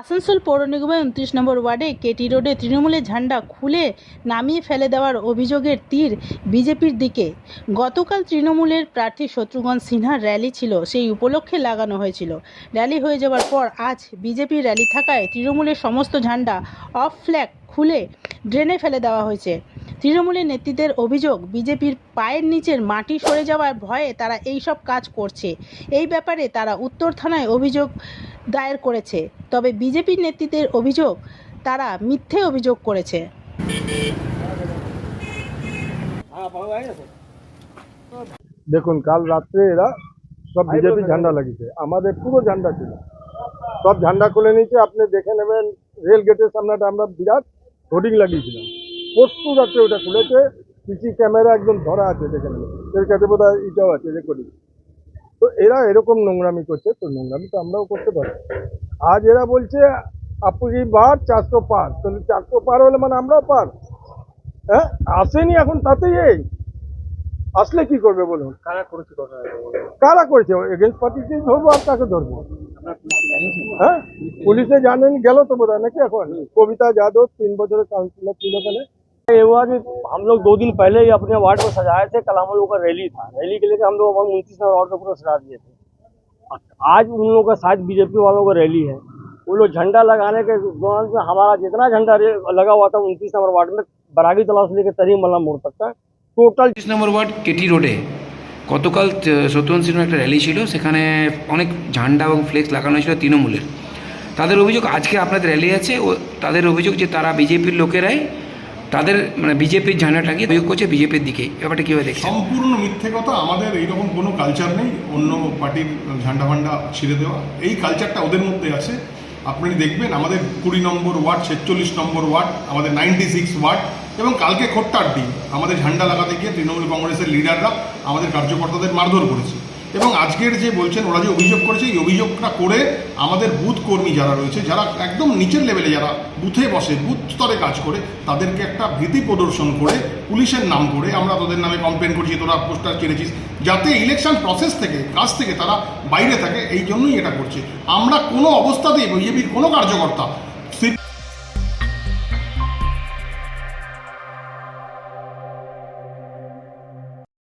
আসানসোল পৌর নিগমের উনত্রিশ নম্বর ওয়ার্ডে কেটি রোডে তৃণমূলের ঝান্ডা খুলে নামিয়ে ফেলে দেওয়ার অভিযোগের তীর বিজেপির দিকে। গতকাল তৃণমূলের প্রার্থী শত্রুঘ্ন সিনহার র্যালি ছিল, সেই উপলক্ষে লাগানো হয়েছিল। র্যালি হয়ে যাওয়ার পর আজ বিজেপির র্যালি থাকায় তৃণমূলের সমস্ত ঝান্ডা অফ ফ্ল্যাগ খুলে ড্রেনে ফেলে দেওয়া হয়েছে। তৃণমূলের নেতৃত্বের অভিযোগ, বিজেপির পায়ের নিচের মাটি সরে যাওয়ার ভয়ে তারা এই সব কাজ করছে। এই ব্যাপারে তারা উত্তর থানায় অভিযোগ দায়ের করেছে। তবে বিজেপির নেতৃত্বের অভিযোগ, তারা মিথ্যে অভিযোগ করেছে। দেখুন, কাল রাত্রে এরা সব বিজেপি ঝান্ডা লাগিয়েছে। আমাদের পুরো ঝান্ডা ছিল। সব ঝান্ডা খুলে নিয়েছে, আপনি দেখে নেবেন, রেল গেটের সামনেটা আমরা বিরাট হোর্ডিং লাগিয়েছিলাম। পরশু রাত্রে ওটা খুলেছে, সিসি ক্যামেরা একদম ধরা আছে দেখে নেবেন। এর কাছে বোধ হয় এটাও আছে রেকর্ডিং তো এরা এরকম নোংরামি করছে তো নোংরামি তো আমরাও করতে পারি। আজ এরা বলছে আপুজি বার চারশো পার? তাহলে চারশো পার হলে মানে আমরাও পার। হ্যাঁ আসেনি এখন তাতেই এই। আসলে কি করবে বলুন? কারা করেছে কারা করেছে? এগেন্স্ট পার্টিকে ধরবো আর ধরবো? হ্যাঁ পুলিশে জানেন গেল তো বোধ নাকি এখন? কবিতা যাদব তিন বছরের কাউন্সিলর ছিল ওখানে। ये हुआ कि हम लोग दो दिन पहले ही अपने वार्ड को सजाए थे कल हम लोगों का रैली था रैली के लेकर हम लोग उनतीस नंबर वार्ड को पूरा सजा दिए थे आज उन लोगों का शायद बीजेपी वालों का रैली है वो लोग झंडा लगाने के दौरान से हमारा जितना झंडा रे- लगा हुआ था उनतीस नंबर वार्ड में बरागी तालाब से लेकर तरी मल्ला मोड़ तक का टोटल পঁচিশ নম্বর ওয়ার্ড কেটি রোডে গতকাল সত্যবন সিনহার একটা র্যালি ছিল সেখানে অনেক ঝান্ডা এবং ফ্লেক্স লাগানো ছিল তৃণমূলের তাদের অভিযোগ আজকে আপনাদের র্যালি আছে ও তাদের অভিযোগ যে তারা বিজেপির লোকেরাই তাদের মানে বিজেপির ঝান্ডাটাকে অভিযোগ করছে, বিজেপির দিকে। ব্যাপারটা কীভাবে দেখছেন? সম্পূর্ণ মিথ্যে কথা, আমাদের এইরকম কোনো কালচার নেই, অন্য পার্টির ঝান্ডা ফান্ডা ছিঁড়ে দেওয়া। এই কালচারটা ওদের মধ্যে আছে। আপনি দেখবেন, আমাদের কুড়ি নম্বর ওয়ার্ড, ছেচল্লিশ নম্বর ওয়ার্ড, আমাদের নাইনটি সিক্স ওয়ার্ড, এবং কালকে খোট্টার দিন আমাদের ঝান্ডা লাগাতে গিয়ে তৃণমূল কংগ্রেসের লিডাররা আমাদের কার্যকর্তাদের মারধর করেছে। এবং আজকের যে বলছেন, ওরা যে অভিযোগ করেছে, এই অভিযোগটা করে আমাদের বুথ কর্মী যারা রয়েছে, যারা একদম নিচের লেভেলে, যারা বুথে বসে, বুথ স্তরে কাজ করে, তাদেরকে একটা ভীতি প্রদর্শন করে, পুলিশের নাম করে, আমরা তোদের নামে কমপ্লেন করছি, তোরা পোস্টার চেড়েছিস যাতে ইলেকশন প্রসেস থেকে, কাজ থেকে তারা বাইরে থাকে, এই জন্যই এটা করছে। আমরা কোনো অবস্থাতেই বিজেপির কোনো কার্যকর্তা